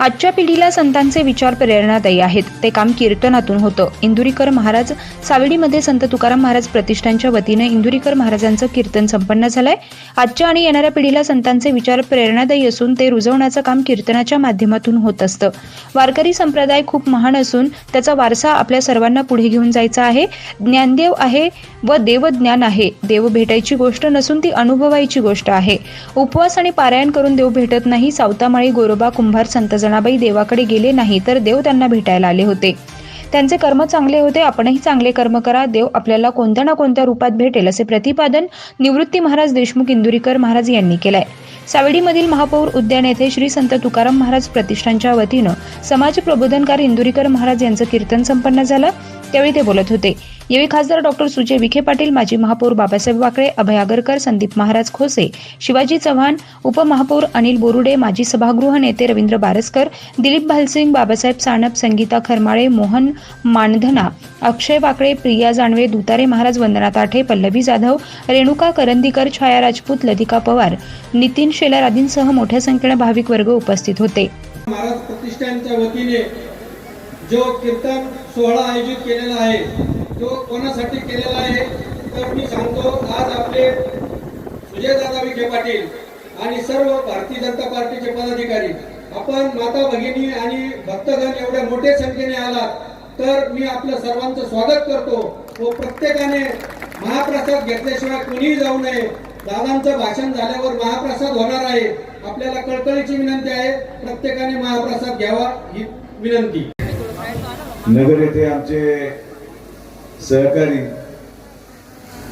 आजच्या पिढीला संतांचे विचार प्रेरणादायी आहेत. ते काम कीर्तनातून होतं. इंदुरीकर महाराज सावडीमध्ये संत तुकाराम महाराज प्रतिष्ठानच्या वतीनं इंदुरीकर महाराजांचं कीर्तन संपन्न झालंय. आजच्या आणि येणाऱ्या पिढीला संतांचे विचार प्रेरणादायी असून ते रुजवण्याचं काम कीर्तनाच्या माध्यमातून होत असतं. वारकरी संप्रदाय खूप महान असून त्याचा वारसा आपल्या सर्वांना पुढे घेऊन जायचा आहे. ज्ञानदेव आहे व देवज्ञान आहे. देव भेटायची गोष्ट नसून ती अनुभवायची गोष्ट आहे. उपवास आणि पारायण करून देव भेटत नाही. सावतामाळी गोरोबा कुंभार संत जनाबाई देवाकडे गेले नाही तर देव त्यांना भेटायला आले होते. त्यांचे कर्म चांगले होते आपणही चांगले कर्म करा देव आपल्याला कोणत्या ना कोणत्या रूपात भेटेल असे प्रतिपादन निवृत्ती महाराज देशमुख इंदुरीकर महाराज यांनी केलंय. सावडीमधील महापौर उद्यान येथे श्री संत तुकाराम महाराज प्रतिष्ठानच्या वतीनं समाज प्रबोधनकार इंदुरीकर महाराज यांचं कीर्तन संपन्न झालं. त्यावेळी ते बोलत होते. यावेळी खासदार डॉक्टर सुजय विखे पाटील माजी महापौर बाबासाहेब वाकळे अभय आगरकर संदीप महाराज खोसे शिवाजी चव्हाण उपमहापौर अनिल बोरुडे माजी सभागृह नेते रवींद्र बारसकर दिलीप भालसिंग बाबासाहेब सानप संगीता खरमाळे मोहन मानधना अक्षय वाकळे प्रिया जानवे दुतारे महाराज वंदना ताठे पल्लवी जाधव रेणुका करंदीकर छाया राजपूत लतिका पवार नितीन शेलार आदींसह मोठ्या संख्येने भाविक वर्ग उपस्थित होते. महाराज प्रतिष्ठानच्या वतीने जो कीर्तन सोहळा आयोजित केलेला आहे तो कोणासाठी केलेला आहे तर मी सांगतो आज आपले सुजयदादा विखे पाटील आणि सर्व भारतीय जनता पार्टीचे पदाधिकारी आपण माता भगिनी आणि भक्तगण एवढ्या मोठ्या संख्येने आलात तर मी आपलं सर्वांचं स्वागत करतो. व प्रत्येकाने महाप्रसाद घेतल्याशिवाय कोणीही जाऊ नये. दादांचं भाषण झाल्यावर महाप्रसाद होणार आहे. आपल्याला कळकळीची विनंती आहे प्रत्येकाने महाप्रसाद घ्यावा ही विनंती. नगर येथे आमचे सहकारी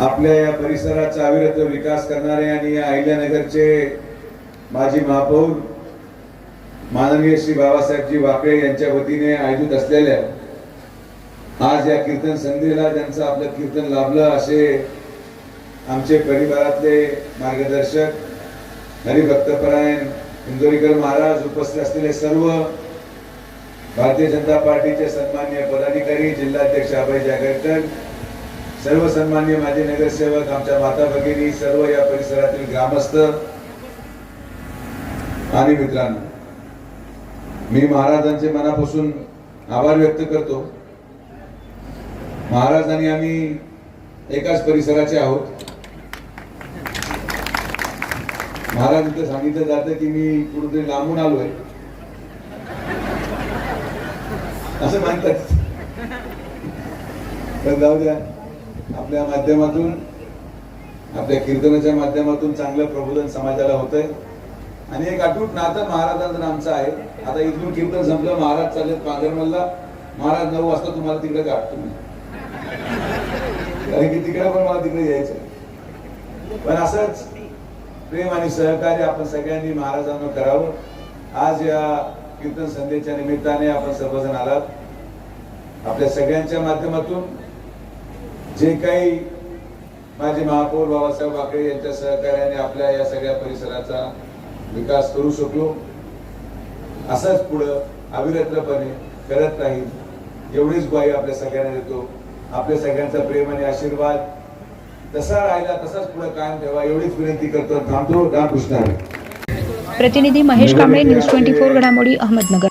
आपल्या या परिसराचा अविरत विकास करणारे आणि या अहिल्यानगरचे माजी महापौर माननीय श्री बाबासाहेबजी वाकळे यांच्या वतीने आयोजित असलेल्या आज या कीर्तन संधीला ज्यांचं आपलं कीर्तन लाभलं असे आमचे परिवारातले मार्गदर्शक हरिभक्तपरायण इंदोरीकर महाराज उपस्थित असलेले सर्व भारतीय जनता पार्टीचे सन्मान्य पदाधिकारी जिल्हाध्यक्ष अभय जागरकर सर्व सन्मान्य माजी नगरसेवक आमच्या माता भगिनी सर्व या परिसरातील ग्रामस्थ आणि मित्रांनो मी महाराजांचे मनापासून आभार व्यक्त करतो. महाराज आणि आम्ही एकाच परिसराचे आहोत. महाराज इथं सांगितलं जातं की मी कुठेतरी लांबून आलोय. असं मानतात तर जाऊ द्या. आपल्या माध्यमातून आपल्या कीर्तनाच्या माध्यमातून चांगलं प्रबोधन समाजाला होतंय. आणि एक अटूट नातं महाराजांचं आमचं आहे. आता इथून कीर्तन संपलं महाराज चालले पांघरमलला महाराज नऊ वाजता तुम्हाला तिकडे गाठतो तुम्ही कारण की तिकडे पण मला तिकडे यायचं पण असंच प्रेम आणि सहकार्य आपण सगळ्यांनी महाराजांना करावं. आज या कीर्तन संध्येच्या निमित्ताने आपण सर्वजण आलात. आपल्या सगळ्यांच्या माध्यमातून जे काही माझे महापौर बाबासाहेब वाकळे यांच्या सहकार्याने आपल्या या सगळ्या परिसराचा विकास करू शकलो. असंच पुढं अविरत्रपणे करत राहील एवढीच ग्वाही आपल्या सगळ्यांना देतो. आपल्या सगळ्यांचा प्रेम आणि आशीर्वाद तसा राहिला तसाच पुढे कायम ठेवा एवढीच विनंती करतो. थांबतो रामकृष्ण प्रतिनिधी Mahesh Kamble news twenty four घडामोडी अहमदनगर.